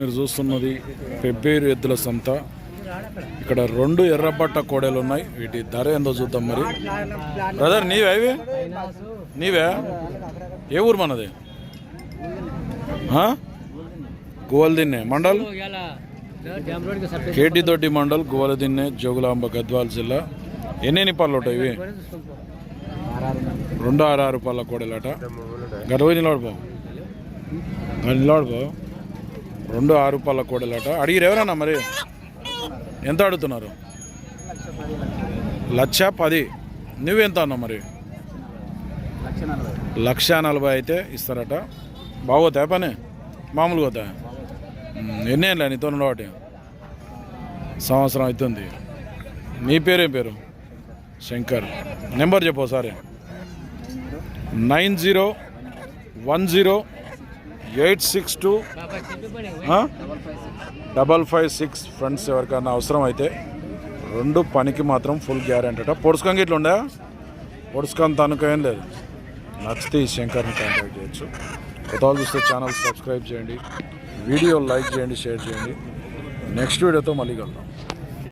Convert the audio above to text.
మీరు చూస్తున్నది పెబ్బేరు ఎద్దుల సంత. ఇక్కడ రెండు ఎర్రబట్ట కోడలు ఉన్నాయి. వీటి ధర ఎంతో చూద్దాం మరి. బ్రదర్ నీవే ఇవి? నీవే? ఏ ఊరు మనది? గువల్దిన్నే మండల్? కేటీ దొడ్డి మండల్ గువలదిన్నే జోగులాంబ గద్వాల జిల్లా. ఎన్ని పళ్ళు ఉంటాయి ఇవి? రెండు ఆరు ఆరు పళ్ళ కోడలట. గడవ నిలబడిపో నిలబడిపో రెండు ఆరు రూపాయల కోడలట. అడిగిరు ఎవరన్నా మరి? ఎంత అడుగుతున్నారు? లక్ష పది. నువ్వెంత అన్నావు మరి? లక్ష నలభై అయితే ఇస్తారట. బాగోతాయా పని? మామూలుగా పోతా ఉమ్, ఎన్ని ఏళ్ళ నీతో ఒకటి? సంవత్సరం అవుతుంది. నీ పేరేం పేరు? శంకర్. నెంబర్ చెప్పు ఒకసారి. Nine zero one zero eight six two. Double five six friends ఎవరికైనా అవసరం అయితే రెండు పనికి మాత్రం ఫుల్ గ్యారెంటీ అట. పొడుచుకంగా ఇట్లా ఉందా? పొడుచుకంత అనుకేం లేదు. నచ్చితే ఈ శంకర్ని కాంటాక్ట్ చేయొచ్చు. కొత్త చూస్తే ఛానల్ సబ్స్క్రైబ్ చేయండి. వీడియో లైక్ చేయండి షేర్ చేయండి. నెక్స్ట్ వీడియోతో మళ్ళీ కలుద్దాం.